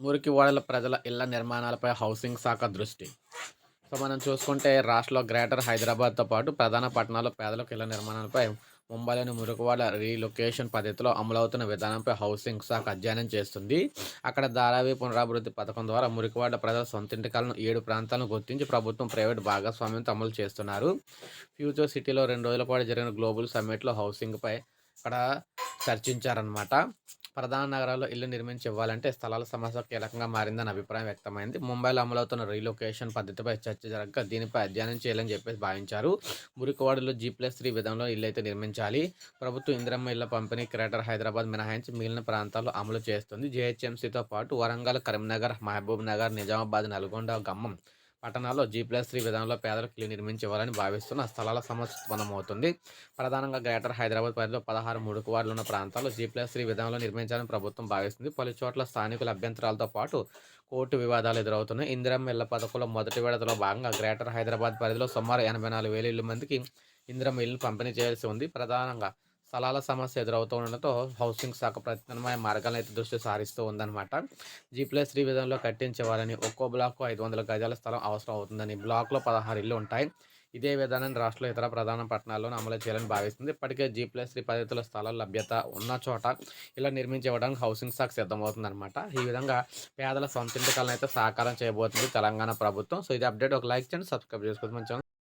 మురికివాడల ప్రజల ఇళ్ళ నిర్మాణాలపై హౌసింగ్ శాఖ దృష్టి. సో మనం చూసుకుంటే రాష్ట్రంలో గ్రేటర్ హైదరాబాద్తో పాటు ప్రధాన పట్టణాల్లో పేదలకు ఇళ్ళ నిర్మాణాలపై ముంబైలోని మురికివాడ రీలొకేషన్ పద్ధతిలో అమలవుతున్న విధానంపై హౌసింగ్ శాఖ అధ్యయనం చేస్తుంది. అక్కడ ధారావి పునరాభివృద్ధి పథకం ద్వారా మురికివాడ ప్రజల సొంత ఇంటికాలను ఏడు ప్రాంతాలను గుర్తించి ప్రభుత్వం ప్రైవేట్ భాగస్వామ్యంతో అమలు చేస్తున్నారు. ఫ్యూచర్ సిటీలో రెండు రోజుల పాటు జరిగిన గ్లోబల్ సమ్మిట్లో హౌసింగ్పై అక్కడ చర్చించారనమాట ప్రధాన నగరాల్లో ఇల్లు నిర్మించి ఇవ్వాలంటే స్థలాల సమస్య కీలకంగా మారిందని అభిప్రాయం వ్యక్తమైంది. ముంబైలో అమలవుతున్న రీలొకేషన్ పద్ధతిపై చర్చ జరగక దీనిపై అధ్యయనం చేయాలని చెప్పేసి భావించారు. మురికివాడలో జీ ప్లస్ త్రీ విధంలో ఇల్లు అయితే నిర్మించాలి. ప్రభుత్వం ఇంద్రమ్మ ఇళ్ళ పంపిణీ క్రేటర్ హైదరాబాద్ మినహాయించి మిగిలిన ప్రాంతాల్లో అమలు చేస్తుంది. జేహెచ్ఎంసీతో పాటు వరంగల్ కరీంనగర్ మహబూబ్ నగర్ నిజామాబాద్ నల్గొండ ఖమ్మం పట్టణాల్లో జీ ప్లస్ త్రీ విధానంలో పేదలకు ఇల్లు నిర్మించి ఇవ్వాలని భావిస్తున్న స్థలాల సమస్య ఉత్పన్నమవుతుంది ప్రధానంగా గ్రేటర్ హైదరాబాద్ పరిధిలో పదహారు ముడుకు వార్డులు ఉన్న ప్రాంతాల్లో జీ ప్లస్ త్రీ విధానంలో నిర్మించాలని ప్రభుత్వం భావిస్తుంది. పలు చోట్ల స్థానికుల అభ్యంతరాలతో పాటు కోర్టు వివాదాలు ఎదురవుతున్నాయి. ఇందిరం ఇళ్ళ పథకంలో మొదటి విడతలో భాగంగా గ్రేటర్ హైదరాబాద్ పరిధిలో సుమారు ఎనభై నాలుగు వేల ఇల్లు మందికి ఇందిరం ఇల్లు పంపిణీ చేయాల్సి ఉంది. ప్రధానంగా స్థలాల సమస్య ఎదురవుతూ ఉండడంతో హౌసింగ్ శాఖ ప్రత్యామ్నాయ మార్గాలను అయితే దృష్టి సారిస్తూ ఉందన్నమాట. జీ ప్లస్ త్రీ విధంలో కట్టించేవారని ఒక్కో బ్లాక్ ఐదు వందల గజాల స్థలం అవసరం అవుతుందని బ్లాక్లో పదహారు ఇల్లు ఉంటాయి. ఇదే విధానాన్ని రాష్ట్రంలో ఇతర ప్రధాన పట్టణాల్లోనూ అమలు చేయాలని భావిస్తుంది. ఇప్పటికే జీ ప్లస్ త్రీ పద్ధతుల స్థలాల లభ్యత ఉన్న చోట ఇలా నిర్మించడానికి హౌసింగ్ శాఖ సిద్ధమవుతుంది అనమాట ఈ విధంగా పేదల సొంత ఇంటికాలను అయితే సహకారం చేయబోతుంది తెలంగాణ ప్రభుత్వం. సో ఇది అప్డేట్. ఒక లైక్ చేయండి సబ్స్క్రైబ్ చేసుకోవచ్చు మంచి